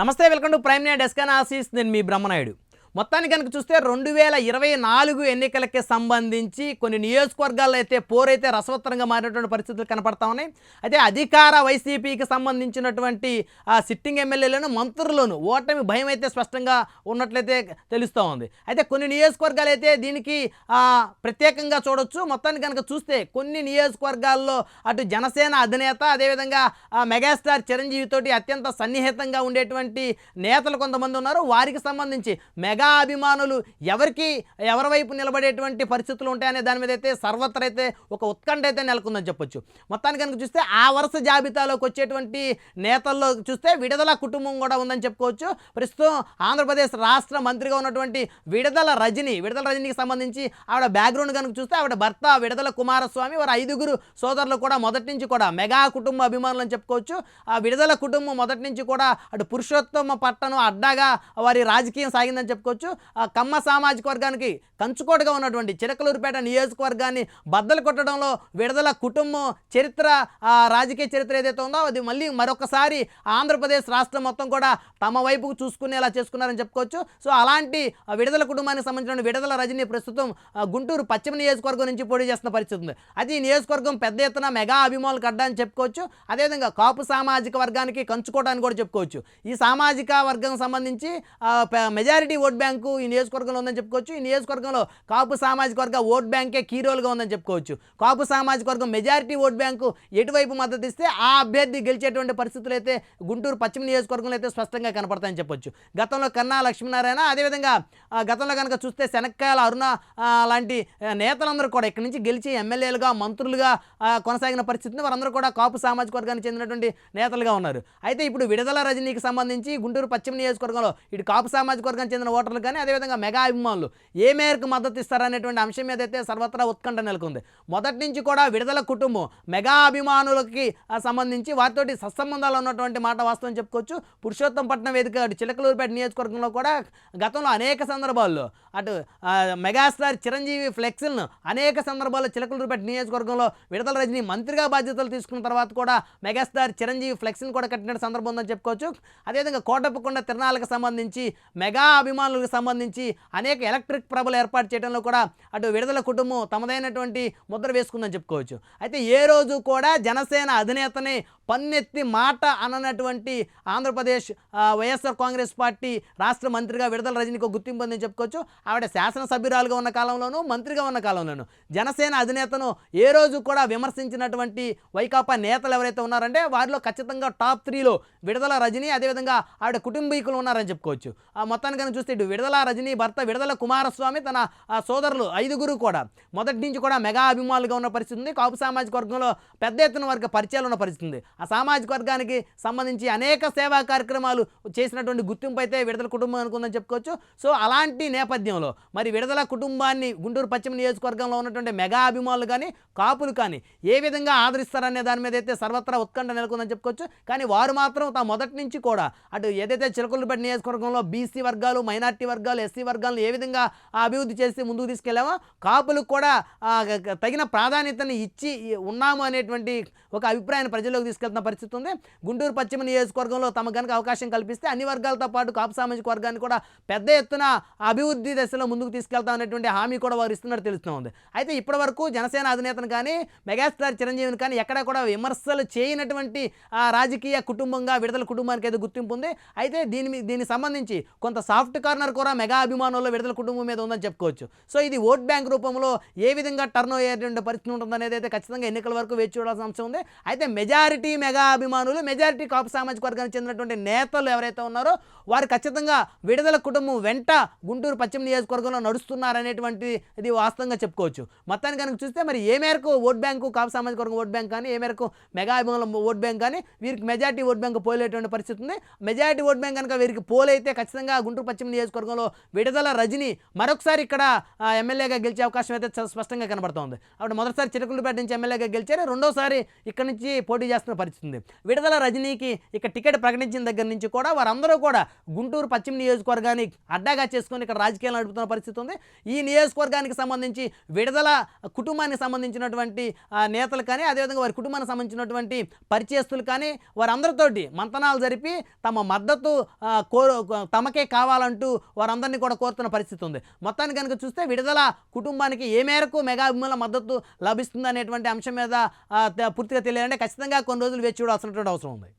నమస్తే welcome to prime night డెస్కాన్ ఆసీస్ నేను మీ బ్రహ్మనాయుడు. మొత్తానికి కనుక చూస్తే రెండు వేల ఇరవై నాలుగు ఎన్నికలకి సంబంధించి కొన్ని నియోజకవర్గాల్లో అయితే పోరైతే రసవత్తరంగా మారినటువంటి పరిస్థితులు కనపడతా ఉన్నాయి. అయితే అధికార వైసీపీకి సంబంధించినటువంటి ఆ సిట్టింగ్ ఎమ్మెల్యేలను మంత్రులను ఓటమి భయం అయితే స్పష్టంగా ఉన్నట్లయితే తెలుస్తూ ఉంది. అయితే కొన్ని నియోజకవర్గాలు అయితే దీనికి ప్రత్యేకంగా చూడొచ్చు. మొత్తానికి కనుక చూస్తే కొన్ని నియోజకవర్గాల్లో అటు జనసేన అధినేత అదేవిధంగా మెగాస్టార్ చిరంజీవి తోటి అత్యంత సన్నిహితంగా ఉండేటువంటి నేతలు కొంతమంది ఉన్నారు. వారికి సంబంధించి మెగా అభిమానులు ఎవరికి ఎవరి వైపు నిలబడేటువంటి పరిస్థితులు ఉంటాయనే దాని మీద అయితే సర్వత్ర అయితే ఒక ఉత్కంఠ అయితే నెలకొందని చెప్పొచ్చు. మొత్తానికి కనుక చూస్తే ఆ వరుస జాబితాలోకి వచ్చేటువంటి నేతల్లో చూస్తే విడుదల కుటుంబం కూడా ఉందని చెప్పుకోవచ్చు. ప్రస్తుతం ఆంధ్రప్రదేశ్ రాష్ట్ర మంత్రిగా ఉన్నటువంటి విడుదల రజని విడుదల రజనీకి సంబంధించి ఆవిడ బ్యాక్గ్రౌండ్ కనుక చూస్తే ఆవిడ భర్త విడుదల కుమారస్వామి వారు ఐదుగురు సోదరులు కూడా మొదటి నుంచి కూడా మెగా కుటుంబ అభిమానులు అని చెప్పుకోవచ్చు. ఆ విడుదల కుటుంబం మొదటి నుంచి కూడా అటు పురుషోత్తమ పట్టణం అడ్డాగా వారి రాజకీయం సాగిందని చెప్పుకోవచ్చు. ఆ కమ్మ సామాజిక వర్గానికి కంచుకోటగా ఉన్నటువంటి చిరకలూరుపేట నియోజకవర్గాన్ని బద్దలు కొట్టడంలో విడుదల కుటుంబం చరిత్ర ఆ రాజకీయ చరిత్ర ఏదైతే ఉందో అది మళ్ళీ మరొకసారి ఆంధ్రప్రదేశ్ రాష్ట్రం మొత్తం కూడా తమ వైపుకు చూసుకునేలా చేసుకున్నారని చెప్పుకోవచ్చు. సో అలాంటి విడుదల కుటుంబానికి సంబంధించిన విడుదల రజని ప్రస్తుతం గుంటూరు పశ్చిమ నియోజకవర్గం నుంచి పోటీ చేస్తున్న పరిస్థితి ఉంది. అది నియోజకవర్గం పెద్ద ఎత్తున మెగా అభిమానులు అడ్డా అని చెప్పుకోవచ్చు. అదేవిధంగా కాపు సామాజిక వర్గానికి కంచుకోవడానికి కూడా చెప్పుకోవచ్చు. ఈ సామాజిక వర్గం సంబంధించి మెజారిటీ ఓట్ బ్యాంకు ఈ నియోజకవర్గంలో ఉందని చెప్పుకోవచ్చు. ఈ నియోజకవర్గంలో కాపు సామాజిక వర్గ ఓట్ బ్యాంకే కీ రోల్గా ఉందని చెప్పుకోవచ్చు. కాపు సామాజిక వర్గం మెజారిటీ ఓట్ బ్యాంకు ఎటువైపు మద్దతు ఇస్తే ఆ అభ్యర్థి గెలిచేటువంటి పరిస్థితులు అయితే గుంటూరు పశ్చిమ నియోజకవర్గంలో అయితే స్పష్టంగా కనపడతాయని చెప్పొచ్చు. గతంలో కన్నా లక్ష్మీనారాయణ అదేవిధంగా గతంలో కనుక చూస్తే శనక్కాయల అరుణ లాంటి నేతలందరూ కూడా ఇక్కడి నుంచి గెలిచి ఎమ్మెల్యేలుగా మంత్రులుగా కొనసాగిన పరిస్థితిని వారందరూ కూడా కాపు సామాజిక వర్గానికి చెందినటువంటి నేతలుగా ఉన్నారు. అయితే ఇప్పుడు విడుదల రజనీకి సంబంధించి గుంటూరు పశ్చిమ నియోజకవర్గంలో ఇటు కాపు సామాజిక వర్గానికి చెందిన ఓటర్లు కానీ అదేవిధంగా మెగా అభిమానులు ఏ మేరకు మద్దతు ఇస్తారనేటువంటి అంశం మీద అయితే సర్వత్రా ఉత్కంఠ నెలకొంది. మొదటి నుంచి కూడా విడుదల కుటుంబం మెగా అభిమానులకి సంబంధించి వారితోటి సత్సంబంధాలు ఉన్నటువంటి మాట వాస్తవం చెప్పుకోవచ్చు. పురుషోత్తంపట్నం వేదిక చిలకలూరుపేట నియోజకవర్గంలో కూడా గతంలో అనేక సందర్భాల్లో అటు మెగాస్టార్ చిరంజీవి ఫ్లెక్సిల్ను అనేక సందర్భాల్లో చిలకలూరుపేట నియోజకవర్గంలో విడుదల రజని మంత్రిగా బాధ్యతలు తీసుకున్న తర్వాత కూడా మెగాస్టార్ చిరంజీవి ఫ్లెక్స్ని కూడా కట్టిన సందర్భం ఉందని చెప్పుకోవచ్చు. అదేవిధంగా కోటప్పకొండ తిరణాలకు సంబంధించి మెగా అభిమానులు అభిమానులకు సంబంధించి అనేక ఎలక్ట్రిక్ ప్రభలు ఏర్పాటు చేయడంలో కూడా అటు విడుదల కుటుంబం తమదైనటువంటి ముద్ర వేసుకుందని చెప్పుకోవచ్చు. అయితే ఏ రోజు కూడా జనసేన అధినేతని పన్నెత్తి మాట అననటువంటి ఆంధ్రప్రదేశ్ వైఎస్ఆర్ కాంగ్రెస్ పార్టీ రాష్ట్ర మంత్రిగా విడుదల రజనీకి గుర్తింపు ఉందని చెప్పుకోవచ్చు. ఆవిడ శాసనసభ్యురాలుగా ఉన్న కాలంలోనూ మంత్రిగా ఉన్న కాలంలోనూ జనసేన అధినేతను ఏ రోజు కూడా విమర్శించినటువంటి వైకాపా నేతలు ఎవరైతే ఉన్నారంటే వారిలో ఖచ్చితంగా టాప్ త్రీలో విడుదల రజనీ అదేవిధంగా ఆవిడ కుటుంబీకులు ఉన్నారని చెప్పుకోవచ్చు. ఆ మొత్తాన్ని కనుక చూస్తే ఇటు విడుదల రజనీ భర్త విడుదల కుమారస్వామి తన ఆ, సోదరులు ఐదుగురు కూడా. మొదటి నుంచి కూడా మెగా అభిమానులుగా ఉన్న పరిస్థితి ఉంది. కాపు సామాజిక వర్గంలో పెద్ద ఎత్తున వర్గ పరిచయాలు ఉన్న పరిస్థితి ఉంది. ఆ సామాజిక వర్గానికి సంబంధించి అనేక సేవా కార్యక్రమాలు చేసినటువంటి గుర్తింపు అయితే విడుదల కుటుంబం అనుకుందని చెప్పుకోవచ్చు. సో అలాంటి నేపథ్యంలో మరి విడుదల కుటుంబాన్ని గుంటూరు పశ్చిమ నియోజకవర్గంలో ఉన్నటువంటి మెగా అభిమానులు కానీ కాపులు కానీ ఏ విధంగా ఆదరిస్తారనే దాని మీద అయితే సర్వత్రా ఉత్కంఠ నెలకొందని చెప్పుకోవచ్చు. కానీ వారు మాత్రం తా మొదటి నుంచి కూడా అటు ఏదైతే చిలకలపేట నియోజకవర్గంలో బీసీ వర్గాలు మైనార్టీ వర్గాలు ఎస్సీ వర్గాలను ఏ విధంగా అభివృద్ధి చేసి ముందుకు తీసుకెళ్ళామో కాపులకు కూడా తగిన ప్రాధాన్యతను ఇచ్చి ఉన్నాము అనేటువంటి ఒక అభిప్రాయాన్ని ప్రజల్లోకి తీసుకెళ్తున్న పరిస్థితి ఉంది. గుంటూరు పశ్చిమ నియోజకవర్గంలో తమ కనుక అవకాశం కల్పిస్తే అన్ని వర్గాలతో పాటు కాపు సామాజిక వర్గాన్ని కూడా పెద్ద ఎత్తున అభివృద్ధి దశలో ముందుకు తీసుకెళ్తాం అనేటువంటి హామీ కూడా వారు ఇస్తున్నట్టు తెలుస్తోంది అయితే ఇప్పటివరకు జనసేన అధినేతను కానీ మెగాస్టార్ చిరంజీవిని కానీ ఎక్కడ కూడా విమర్శలు చేయనటువంటి ఆ, రాజకీయ కుటుంబంగా విడుదల కుటుంబానికి అయితే గుర్తింపు ఉంది. అయితే దీని దీనికి సంబంధించి కొంత సాఫ్ట్ కార్నర్ కూడా మెగా అభిమానుల్లో విడుదల కుటుంబం మీద ఉందని చెప్పుకోవచ్చు. సో ఇది ఓట్ బ్యాంక్ రూపంలో ఏ విధంగా టర్న్ అయ్యేటువంటి పరిస్థితి ఉంటుందనేది అయితే ఖచ్చితంగా ఎన్నికల వరకు వేచి చూడాల్సిన అంశం ఉంది. అయితే మెజారిటీ మెగా అభిమానులు మెజారిటీ కాపు సామాజిక వర్గానికి చెందినటువంటి నేతలు ఎవరైతే ఉన్నారో వారు ఖచ్చితంగా విడుదల కుటుంబం వెంట గుంటూరు పశ్చిమ నియోజకవర్గంలో నడుస్తున్నారనేటువంటి ఇది వాస్తవంగా చెప్పుకోవచ్చు. మొత్తానికి కనుక చూస్తే మరి ఏ మేరకు ఓట్ బ్యాంకు కాపు సామాజిక వర్గం ఓట్ బ్యాంక్ కానీ ఏ మేరకు మెగా అభిమానుల ఓట్ బ్యాంక్ కానీ వీరికి మెజారిటీ ఓట్ బ్యాంక్ పోలేటువంటి పరిస్థితి ఉంది. మెజారిటీ ఓట్ బ్యాంక్ కనుక వీరికి పోలైతే ఖచ్చితంగా గుంటూరు పశ్చిమ నియోజకవర్గం నియోజకవర్గంలో విడుదల రజని మరొకసారి ఇక్కడ ఎమ్మెల్యేగా గెలిచే అవకాశం అయితే స్పష్టంగా కనబడుతోంది. ఆవిడ మొదటిసారి చిరకులపేట నుంచి ఎమ్మెల్యేగా గెలిచారు రెండోసారి ఇక్కడ నుంచి పోటీ చేస్తున్న పరిస్థితి ఉంది. విడుదల రజనీకి ఇక టికెట్ ప్రకటించిన దగ్గర నుంచి కూడా వారందరూ కూడా గుంటూరు పశ్చిమ నియోజకవర్గాన్ని అడ్డాగా చేసుకొని ఇక్కడ రాజకీయాలు నడుపుతున్న పరిస్థితి ఉంది. ఈ నియోజకవర్గానికి సంబంధించి విడుదల కుటుంబానికి సంబంధించినటువంటి నేతలు కానీ అదేవిధంగా వారి కుటుంబానికి సంబంధించినటువంటి పరిచయస్తులు కానీ వారందరితోటి మంతనాలు జరిపి తమ మద్దతు కోరు తమకే కావాలంటూ వారందరినీ కూడా కోరుతున్న పరిస్థితి ఉంది. మొత్తాన్ని కనుక చూస్తే విడుదల కుటుంబానికి ఏ మేరకు మెగా అభిమానుల మద్దతు లభిస్తుంది అనేటువంటి అంశం మీద పూర్తిగా తెలియాలంటే ఖచ్చితంగా కొన్ని రోజులు వేచి చూడాల్సినటువంటి అవసరం ఉంది.